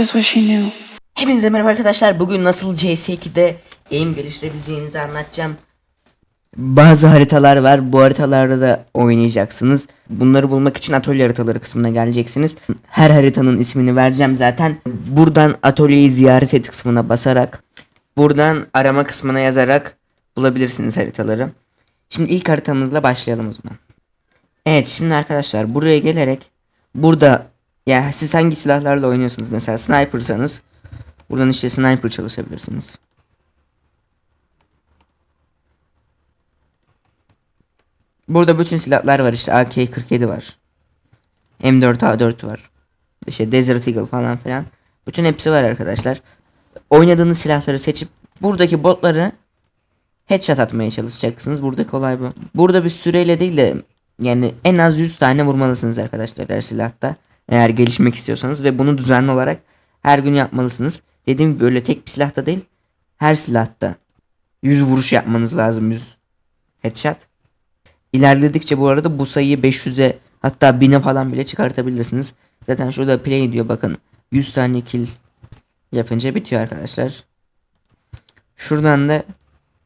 just wish he knew. Hepinize merhaba arkadaşlar. Bugün nasıl CS2'de aim geliştirebileceğinizi anlatacağım. Bazı haritalar var. Bu haritalarda da oynayacaksınız. Bunları bulmak için atölye haritaları kısmına geleceksiniz. Her haritanın ismini vereceğim zaten. Buradan atölyeyi ziyaret et kısmına basarak buradan arama kısmına yazarak bulabilirsiniz haritaları. Şimdi ilk haritamızla başlayalım o zaman. Evet şimdi arkadaşlar buraya gelerek burada ya siz hangi silahlarla oynuyorsunuz mesela snipersanız buradan işte sniper çalışabilirsiniz. Burada bütün silahlar var işte AK-47 var. M4A4 var. İşte Desert Eagle falan filan. Bütün hepsi var arkadaşlar. Oynadığınız silahları seçip buradaki botları headshot atmaya çalışacaksınız. Buradaki olay bu. Burada bir süreyle değil de yani en az 100 tane vurmalısınız arkadaşlar her silahta. Eğer gelişmek istiyorsanız ve bunu düzenli olarak her gün yapmalısınız. Dediğim gibi böyle tek bir silahta değil her silahta 100 vuruş yapmanız lazım 100 headshot. İlerledikçe bu arada bu sayıyı 500'e hatta 1000'e falan bile çıkartabilirsiniz. Zaten şurada play diyor bakın 100 tane kill yapınca bitiyor arkadaşlar. Şuradan da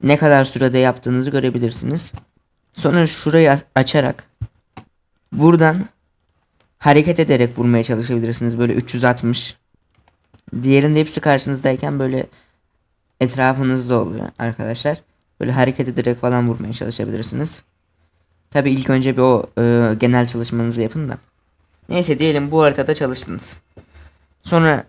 ne kadar sürede yaptığınızı görebilirsiniz. Sonra şurayı açarak buradan hareket ederek vurmaya çalışabilirsiniz. Böyle 360. Diğerinde hepsi karşınızdayken böyle etrafınızda oluyor arkadaşlar. Böyle hareket ederek falan vurmaya çalışabilirsiniz. Tabi ilk önce bir o e, genel çalışmanızı yapın da. Neyse diyelim bu haritada çalıştınız. Sonra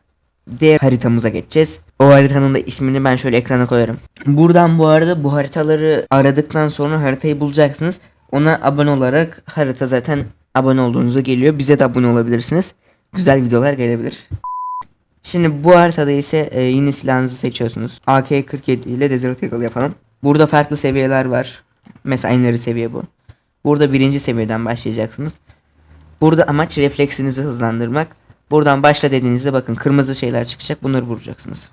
diğer haritamıza geçeceğiz. O haritanın da ismini ben şöyle ekrana koyarım. Buradan bu arada bu haritaları aradıktan sonra haritayı bulacaksınız. Ona abone olarak harita zaten abone olduğunuzda geliyor. Bize de abone olabilirsiniz. Güzel videolar gelebilir. Şimdi bu haritada ise e, yine silahınızı seçiyorsunuz. AK-47 ile Desert Eagle yapalım. Burada farklı seviyeler var. Mesela en seviye bu. Burada birinci seviyeden başlayacaksınız. Burada amaç refleksinizi hızlandırmak. Buradan başla dediğinizde bakın kırmızı şeyler çıkacak. Bunları vuracaksınız.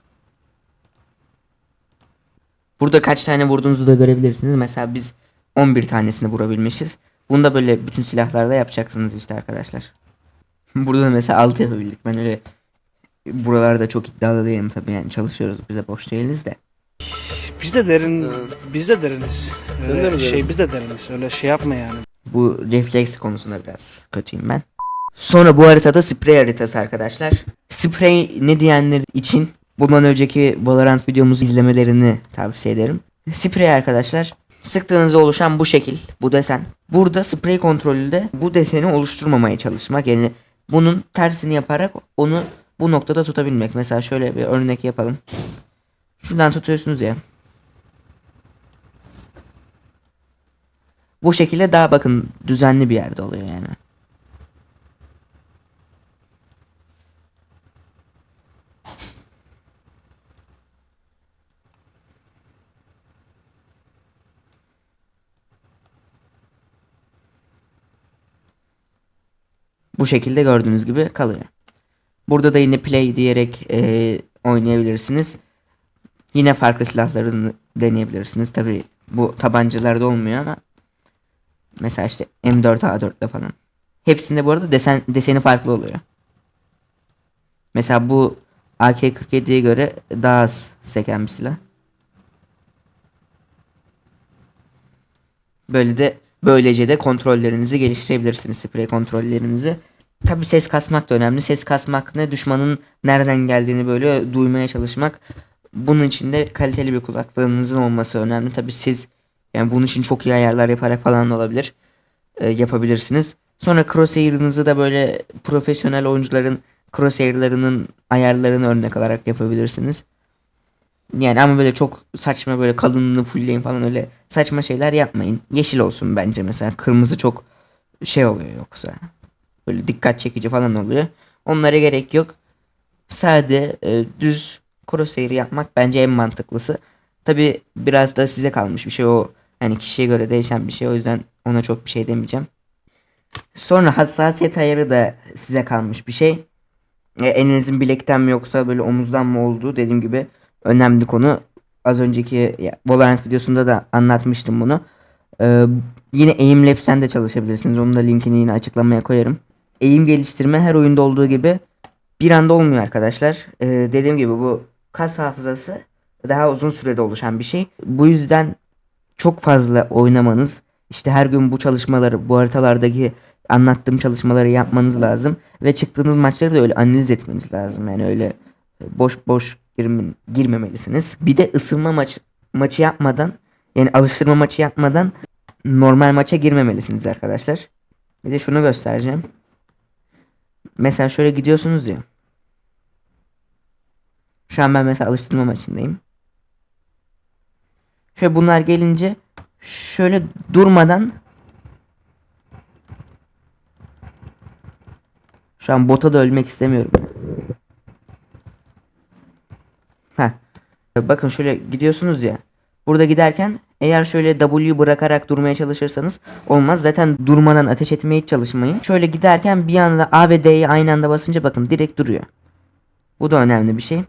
Burada kaç tane vurduğunuzu da görebilirsiniz. Mesela biz 11 tanesini vurabilmişiz. Bunu da böyle bütün silahlarda yapacaksınız işte arkadaşlar. Burada da mesela 6 yapabildik. Ben öyle buralarda çok iddialı değilim tabii yani çalışıyoruz. Bize boş değiliz de. Biz de derin, biz de deriniz. Öyle de şey biz de deriniz. Öyle şey yapma yani. Bu refleks konusunda biraz kötüyüm ben. Sonra bu haritada sprey haritası arkadaşlar. Sprey ne diyenler için bundan önceki Valorant videomuzu izlemelerini tavsiye ederim. Sprey arkadaşlar sıktığınızda oluşan bu şekil, bu desen. Burada sprey kontrolünde bu deseni oluşturmamaya çalışmak. Yani bunun tersini yaparak onu bu noktada tutabilmek. Mesela şöyle bir örnek yapalım. Şuradan tutuyorsunuz ya. Bu şekilde daha bakın düzenli bir yerde oluyor yani. Bu şekilde gördüğünüz gibi kalıyor. Burada da yine play diyerek eee, oynayabilirsiniz. Yine farklı silahlarını deneyebilirsiniz. Tabi bu tabancalarda olmuyor ama mesela işte M4A4'te falan. Hepsinde bu arada desen deseni farklı oluyor. Mesela bu AK-47'ye göre daha az seken bir silah. Böyle de böylece de kontrollerinizi geliştirebilirsiniz sprey kontrollerinizi. Tabi ses kasmak da önemli. Ses kasmak ne düşmanın nereden geldiğini böyle duymaya çalışmak. Bunun için de kaliteli bir kulaklığınızın olması önemli. Tabi siz yani bunun için çok iyi ayarlar yaparak falan da olabilir. Ee, yapabilirsiniz. Sonra crosshair'ınızı da böyle profesyonel oyuncuların crosshair'larının ayarlarını örnek alarak yapabilirsiniz. Yani ama böyle çok saçma böyle kalınlığını fullleyin falan öyle saçma şeyler yapmayın. Yeşil olsun bence mesela. Kırmızı çok şey oluyor yoksa. Böyle dikkat çekici falan oluyor. Onlara gerek yok. Sade e, düz crosshair yapmak bence en mantıklısı. Tabi biraz da size kalmış bir şey o. Yani kişiye göre değişen bir şey. O yüzden ona çok bir şey demeyeceğim. Sonra hassasiyet ayarı da size kalmış bir şey. E, elinizin bilekten mi yoksa böyle omuzdan mı olduğu dediğim gibi önemli konu. Az önceki ya, Valorant videosunda da anlatmıştım bunu. Ee, yine Aim Labs'ten de çalışabilirsiniz. Onun da linkini yine açıklamaya koyarım. Aim geliştirme her oyunda olduğu gibi bir anda olmuyor arkadaşlar. Ee, dediğim gibi bu kas hafızası daha uzun sürede oluşan bir şey. Bu yüzden çok fazla oynamanız, işte her gün bu çalışmaları, bu haritalardaki anlattığım çalışmaları yapmanız lazım ve çıktığınız maçları da öyle analiz etmeniz lazım. Yani öyle e, boş boş girme- girmemelisiniz. Bir de ısınma maç maçı yapmadan, yani alıştırma maçı yapmadan normal maça girmemelisiniz arkadaşlar. Bir de şunu göstereceğim. Mesela şöyle gidiyorsunuz ya. Şu an ben mesela alıştırma maçındayım. Şöyle bunlar gelince şöyle durmadan Şu an bota da ölmek istemiyorum. Ha. Bakın şöyle gidiyorsunuz ya. Burada giderken eğer şöyle W bırakarak durmaya çalışırsanız olmaz. Zaten durmadan ateş etmeye çalışmayın. Şöyle giderken bir anda A ve D'yi aynı anda basınca bakın direkt duruyor. Bu da önemli bir şey.